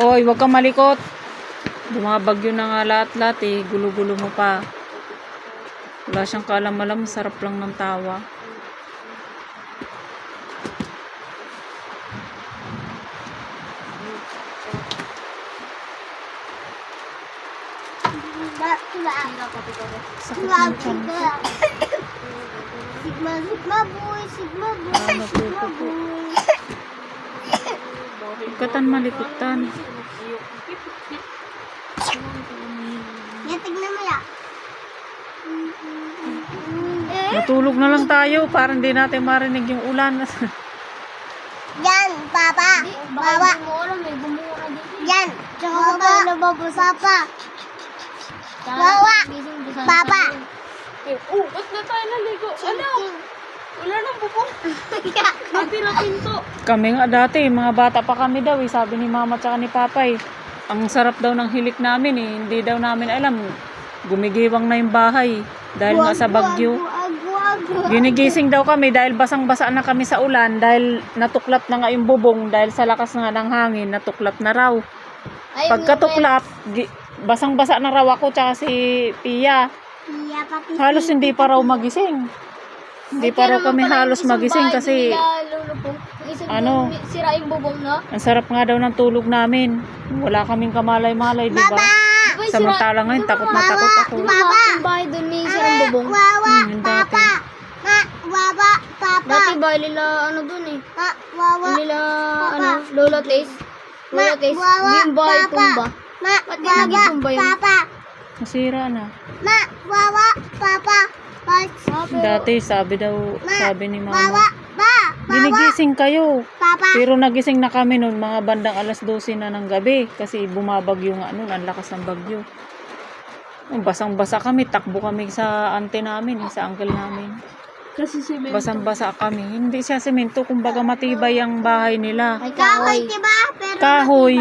Oy, wag kang malikot. Bumabagyo na nga lahat-lahat eh. Gulo-gulo mo pa. Wala siyang kaalam-alam. Sarap lang ng tawa. Sakit Sigma, ng ko. sigma. Sigma, sigma boy, sigma boy, sigma boy. Ikatan malikutan. Eh, Matulog na lang tayo para hindi natin marinig yung ulan. Yan, papa. Baba. Yan. Tsaka ba? Nababasa pa. Wawa. Papa. Oh, ba't na tayo naligo? Ano? Wala nang bubong. Sabi na pinto. kami nga dati, mga bata pa kami daw eh. Sabi ni mama tsaka ni papa eh. Ang sarap daw ng hilik namin eh. Hindi daw namin alam. Gumigiwang na yung bahay. Dahil nga sa bagyo. Ginigising daw kami dahil basang-basa na kami sa ulan. Dahil natuklap na nga yung bubong. Dahil sa lakas nga ng hangin, natuklap na raw. Pagkatuklap, gi- basang-basa na raw ako tsaka si Pia. Halos hindi pa raw magising. Hindi pa raw kami halos magising kasi ano? Ano? Sira yung bubong, no? ang sarap nga daw ng tulog namin. Wala kaming kamalay-malay, di ba? Samantala ngayon, takot na takot ako. Baba! Yung bahay doon may sirang bubong. Wawa. Hmm. Papa. Ma, wawa. Papa. Dati bahay nila, ano doon eh. Ma, wawa. Nila, ano, Lola Taze. Lola wawa, Yung bahay papa. tumba. Ma, wawa. Papa. Masira na. Ma, wawa. Dati sabi daw, Ma, sabi ni mama, ginigising kayo. Papa. Pero nagising na kami noon mga bandang alas 12 na ng gabi kasi bumabagyo nga noon, ang lakas ng bagyo. Basang-basa kami, takbo kami sa ante namin, eh, sa uncle namin. Kasi si Basang-basa kami. Hindi siya semento, kumbaga matibay ang bahay nila. Ay, Kahoy, kahoy. diba? Pero Kahoy,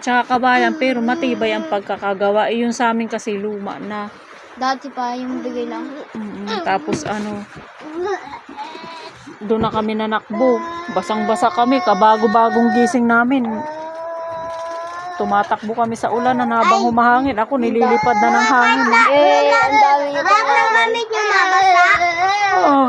tsaka kabayan, pero matibay ang pagkakagawa. Eh, yung sa amin kasi luma na. Dati pa yung bigay lang. Mm, tapos ano, doon na kami nanakbo. Basang-basa kami, kabago-bagong gising namin. Tumatakbo kami sa ulan na habang humahangin. Ako nililipad na ng hangin. eh. Ang dami gamit niyo nabasa. Oo.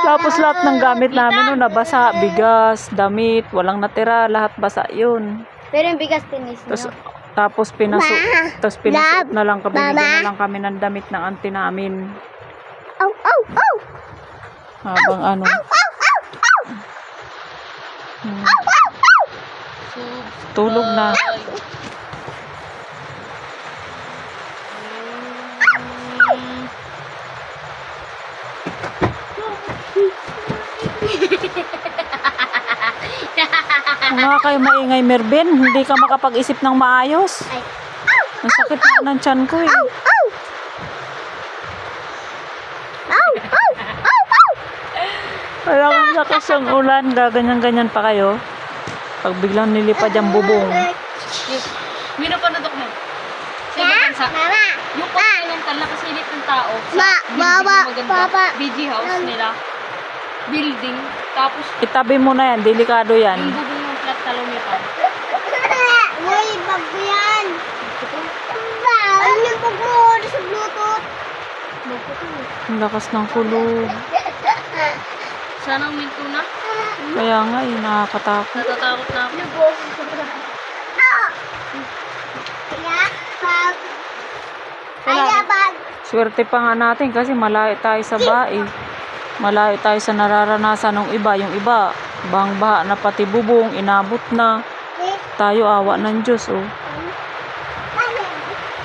Tapos lahat ng gamit namin no, nabasa. Bigas, damit, walang natira. Lahat basa yun. Pero yung bigas tinis Tapos, niyo. tapos pinasu tapos pinasuot na lang kami, na lang kami ng damit ng auntie namin. Habang ano. Hmm. Tulog na. Mga kayo maingay, Mervin. Hindi ka makapag-isip ng maayos. Ay. Ang sakit na ng tiyan ko eh. Wala kang lakas ang ulan. Gaganyan-ganyan pa kayo. Pag biglang nilipad yung bubong. May napanood mo. Sa ibang bansa. mama. Yung continental na kasilip ng tao sa Ma, building baba, na maganda. papa. BG house nila. Building. Tapos Itabi mo na yan. Delikado yan. yung bubong ng flat pa. Uy, bago yan. Ano yung pag mo sa Bluetooth? Ang lakas ng kulog. Sana ang minto na. Kaya nga eh, nakakatakot. Natatakot na ako. Kaya, pag... Wala. Ay, pag... Swerte pa nga natin kasi malayo tayo sa bae. Malayo tayo sa nararanasan ng iba. Yung iba, bang baha na pati bubong, inabot na. Tayo awa ng Diyos oh.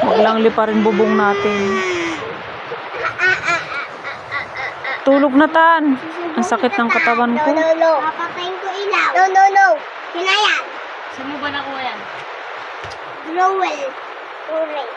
Huwag lang liparin bubong natin. Tulog na tan. Ang sakit ng katawan ko. No, no, no. Papatayin ko ilaw. No, no, no. Sinayan. Saan mo ba nakuha yan? Rowell. Rowell.